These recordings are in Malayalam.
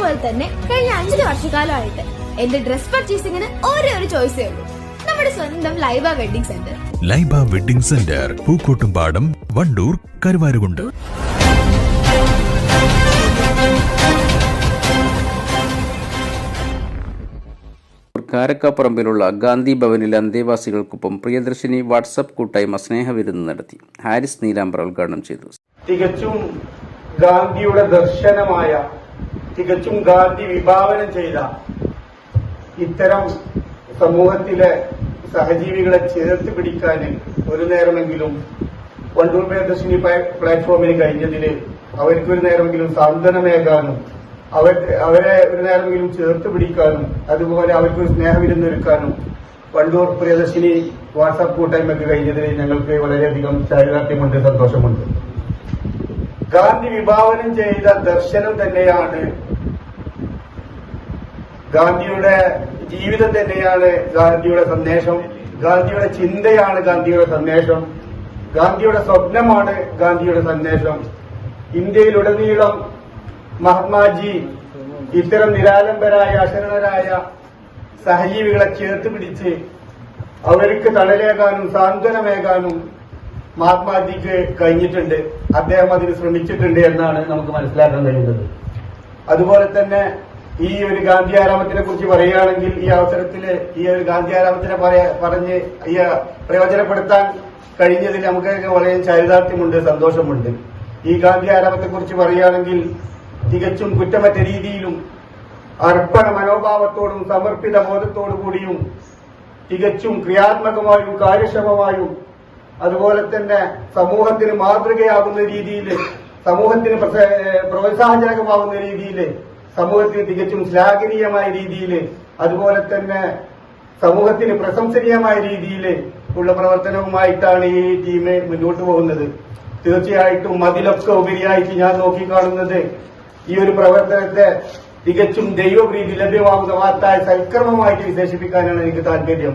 പോലെ തന്നെ കഴിഞ്ഞ അഞ്ചു വർഷക്കാലമായിട്ട് എന്റെ ഡ്രസ് പർച്ചേസിംഗിന് ഒരേ ഒരു ചോയ്സേ ഉള്ളൂ. നമ്മുടെ സ്വന്തം Laiba wedding centre Laiba wedding centre Pookkottumpadam Wandoor Karuvarakundu. കാരക്കാപ്പറമ്പിലുള്ള ഗാന്ധി ഭവനിലെ അന്തേവാസികൾക്കൊപ്പം പ്രിയദർശിനി വാട്സപ്പ് കൂട്ടായ്മ സ്നേഹവിരുന്ന് നടത്തി. ഹാരിസ് നീലാംബർ ഉദ്ഘാടനം ചെയ്തു. തികച്ചും ഗാന്ധിയുടെ ദർശനമായ തികച്ചും ഗാന്ധി വിഭാവനം ചെയ്ത ഇത്തരം സമൂഹത്തിലെ സഹജീവികളെ ചേർത്ത് പിടിക്കാൻ ഒരു നേരമെങ്കിലും വണ്ടൂർ പ്രിയദർശിനി പ്ലാ- പ്ലാറ്റ്ഫോമിന് കഴിഞ്ഞതിൽ അവർക്ക് ഒരു നേരമെങ്കിലും സാന്ത്വനമേകാനും അവർ അവരെ ഒരു നേരമെങ്കിലും ചേർത്ത് പിടിക്കാനും അതുപോലെ അവർക്ക് സ്നേഹവിരുന്നൊരുക്കാനും വണ്ടൂർ പ്രിയദർശിനി വാട്സാപ്പ് കൂട്ടായ്മയ്ക്ക് കഴിഞ്ഞതിൽ ഞങ്ങൾക്ക് വളരെയധികം ചാരിതാർത്ഥ്യമുണ്ട് സന്തോഷമുണ്ട്. ഗാന്ധി വിഭാവനം ചെയ്ത ദർശനം തന്നെയാണ് ഗാന്ധിയുടെ ജീവിതം തന്നെയാണ് ഗാന്ധിയുടെ സന്ദേശം. ഗാന്ധിയുടെ ചിന്തയാണ് ഗാന്ധിയുടെ സന്ദേശം. ഗാന്ധിയുടെ സ്വപ്നമാണ് ഗാന്ധിയുടെ സന്ദേശം. ഇന്ത്യയിലുടനീളം മഹാത്മാജി ഇത്തരം നിരാലംബരായ അശരണരായ സഹജീവികളെ ചേർത്ത് പിടിച്ച് അവർക്ക് തണലേകാനും സാന്ത്വനമേകാനും മഹാത്മാജിക്ക് കഴിഞ്ഞിട്ടുണ്ട്. അദ്ദേഹം അതിന് ശ്രമിച്ചിട്ടുണ്ട് എന്നാണ് നമുക്ക് മനസ്സിലാക്കാൻ കഴിയുന്നത്. അതുപോലെ തന്നെ ഈ ഒരു ഗാന്ധി ആരാമത്തിനെ കുറിച്ച് പറയുകയാണെങ്കിൽ ഈ അവസരത്തിൽ ഈ ഒരു ഗാന്ധി ആരാമത്തിനെ പറയ- പറഞ്ഞ് ഈ പ്രയോജനപ്പെടുത്താൻ കഴിഞ്ഞതിൽ നമുക്ക് വളരെ ചരിതാർത്ഥ്യമുണ്ട് സന്തോഷമുണ്ട്. ഈ ഗാന്ധി ആരാമത്തെ കുറിച്ച് പറയുകയാണെങ്കിൽ തികച്ചും കുറ്റമറ്റ രീതിയിലും അർപ്പണ മനോഭാവത്തോടും സമർപ്പിത ബോധത്തോടു കൂടിയും തികച്ചും ക്രിയാത്മകമായും കാര്യക്ഷമമായും അതുപോലെ തന്നെ സമൂഹത്തിന് മാതൃകയാകുന്ന രീതിയിൽ സമൂഹത്തിന് പ്രോത്സാഹജനകമാകുന്ന രീതിയിൽ സമൂഹത്തിന് തികച്ചും ശ്ലാഘനീയമായ രീതിയിൽ അതുപോലെ തന്നെ സമൂഹത്തിന് പ്രശംസനീയമായ രീതിയിൽ ഉള്ള പ്രവർത്തനവുമായിട്ടാണ് ഈ ടീം മുന്നോട്ട് പോകുന്നത്. തീർച്ചയായിട്ടും മതിലൊക്കെ ഉപരിയായിട്ട് ഞാൻ നോക്കിക്കാണുന്നത് ഈ ഒരു പ്രവർത്തനത്തെ തികച്ചും ദൈവപ്രീതി ലഭ്യമാകുന്ന വാർത്തായ സൽക്രമമായിട്ട് വിശേഷിപ്പിക്കാനാണ് എനിക്ക് താല്പര്യം.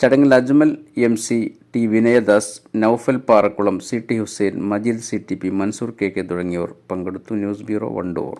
ചടങ്ങിൽ Ajmal M C T Vinayadas Noufal Parakkulam C T Hussain Majeed C T P Mansoor K K തുടങ്ങിയവർ പങ്കെടുത്തു. News bureau Wandoor.